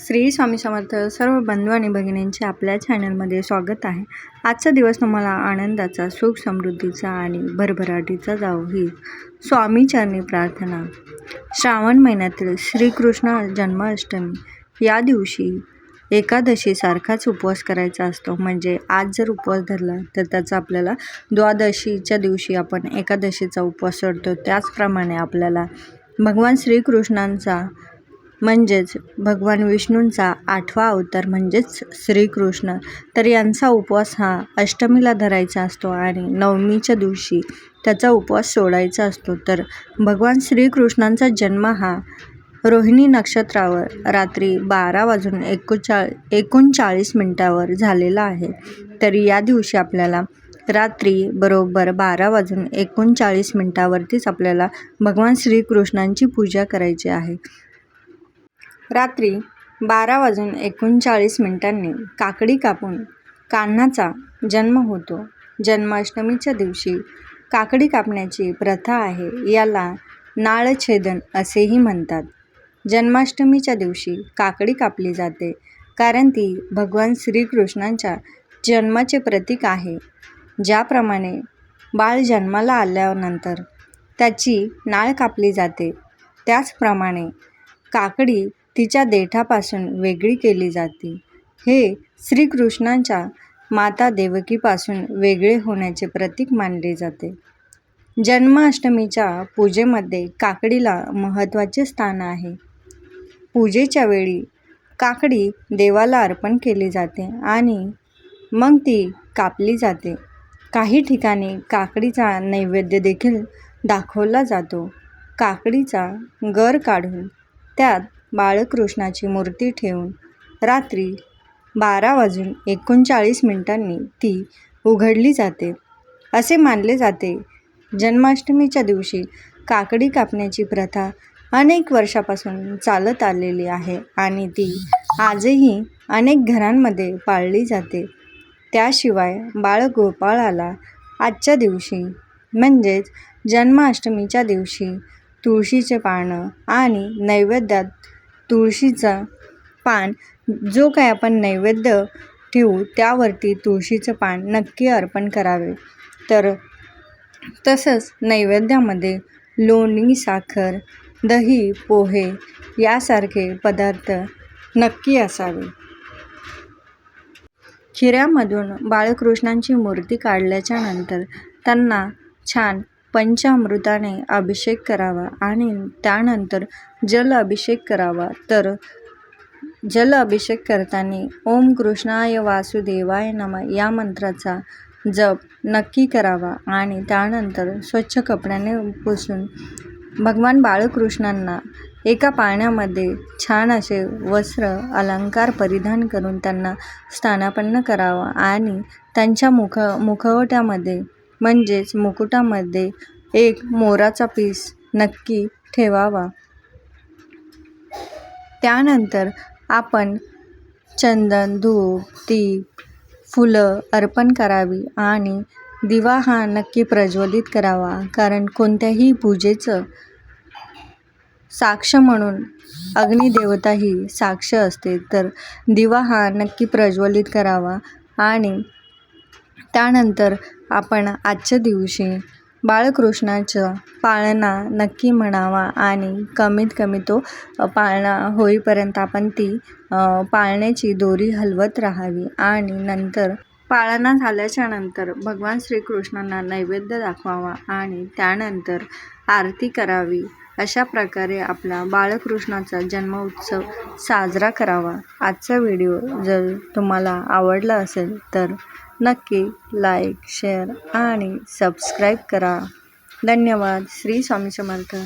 श्री स्वामी समर्थ सर्व बंधू आणि भगिनींचे आपल्या चॅनलमध्ये स्वागत आहे. आजचा दिवस तुम्हाला आनंदाचा सुख समृद्धीचा आणि भरभराटीचा जावो ही स्वामी चरणी प्रार्थना. श्रावण महिन्यातील श्रीकृष्ण जन्माष्टमी या दिवशी एकादशीसारखाच उपवास करायचा असतो. म्हणजे आज जर उपवास धरला तर त्याचा आपल्याला द्वादशीच्या दिवशी आपण एकादशीचा उपवास सोडतो. त्याचप्रमाणे आपल्याला भगवान श्रीकृष्णांचा म्हणजेच भगवान विष्णूंचा आठवा अवतार म्हणजेच श्रीकृष्ण. तर यांचा उपवास हा अष्टमीला धरायचा असतो आणि नवमीच्या दिवशी त्याचा उपवास सोडायचा असतो. तर भगवान श्रीकृष्णांचा जन्म हा रोहिणी नक्षत्रावर रात्री बारा वाजून एकोणचा एकोणचाळीस मिनटावर झालेला आहे. तर या दिवशी आपल्याला रात्री बरोबर बारा वाजून एकोणचाळीस मिनटावरतीच आपल्याला भगवान श्रीकृष्णांची पूजा करायची आहे. रात्री बारा वाजून एकोणचाळीस मिनिटांनी काकडी कापून कान्हाचा जन्म होतो. जन्माष्टमीच्या दिवशी काकडी कापण्याची प्रथा आहे याला नाळछेदन असेही म्हणतात. जन्माष्टमीच्या दिवशी काकडी कापली जाते कारण ती भगवान श्रीकृष्णांच्या जन्माचे प्रतीक आहे. ज्याप्रमाणे बाळ जन्माला आल्यानंतर त्याची नाळ कापली जाते. त्याचप्रमाणे काकडी तिच्या देठापासून वेगळी केली जाते. हे श्रीकृष्णांच्या माता देवकीपासून वेगळे होण्याचे प्रतीक मानले जाते. जन्माष्टमीच्या पूजेमध्ये काकडीला महत्त्वाचे स्थान आहे. पूजेच्या वेळी काकडी देवाला अर्पण केली जाते आणि मग ती कापली जाते. काही ठिकाणी काकडीचा नैवेद्य देखील दाखवला जातो. काकडीचा गर काढून त्यात बाळकृष्णाची मूर्ती ठेवून रात्री बारा वाजून एकोणचाळीस मिनिटांनी ती उघडली जाते. असे मानले जाते. जन्माष्टमीच्या दिवशी काकडी कापण्याची प्रथा अनेक वर्षापासून चालत आलेली आहे आणि ती आजही अनेक घरांमध्ये पाळली जाते. त्याशिवाय बाळगोपाळाला आजच्या दिवशी म्हणजेच जन्माष्टमीच्या दिवशी तुळशीचे पानं आणि नैवेद्यात तुळशीचा पान जो काय आपण नैवेद्य ठेवू त्यावरती तुळशीचं पान नक्की अर्पण करावे. तर तसंच नैवेद्यामध्ये लोणी साखर दही पोहे यासारखे पदार्थ नक्की असावे. खिऱ्यामधून बाळकृष्णांची मूर्ती काढल्याच्या नंतर त्यांना छान पंचामृताने अभिषेक करावा आणि त्यानंतर जल अभिषेक करावा. तर जल अभिषेक करताना ओम कृष्णाय वासुदेवाय नम या मंत्राचा जप नक्की करावा आणि त्यानंतर स्वच्छ कपड्याने पुसून भगवान बाळकृष्णांना एका पाण्यामध्ये छान असे वस्त्र अलंकार परिधान करून त्यांना स्थानापन्न करावा आणि त्यांच्या मुख मुखवट्यामध्ये म्हणजेच मुकुटामध्ये एक मोराचा पीस नक्की ठेवावा. त्यानंतर आपण चंदन धूप दीप फुलं अर्पण करावी आणि दिवा हा नक्की प्रज्वलित करावा. कारण कोणत्याही पूजेचं साक्ष म्हणून अग्निदेवता ही साक्ष असते तर दिवा हा नक्की प्रज्वलित करावा. आणि त्यानंतर आपण आजच्या दिवशी बाळकृष्णाचं पाळणा नक्की म्हणावा आणि कमीत कमी तो पाळणा होईपर्यंत आपण ती पाळण्याची दोरी हलवत राहावी आणि नंतर पाळणा झाल्याच्यानंतर भगवान श्रीकृष्णांना नैवेद्य दाखवावा आणि त्यानंतर आरती करावी. अशा प्रकारे आपला बाळकृष्णाचा जन्मोत्सव साजरा करावा. आजचा व्हिडिओ जर तुम्हाला आवडला असेल तर नक्की लाईक शेअर आणि सबस्क्राईब करा. धन्यवाद. श्री स्वामी समर्थ.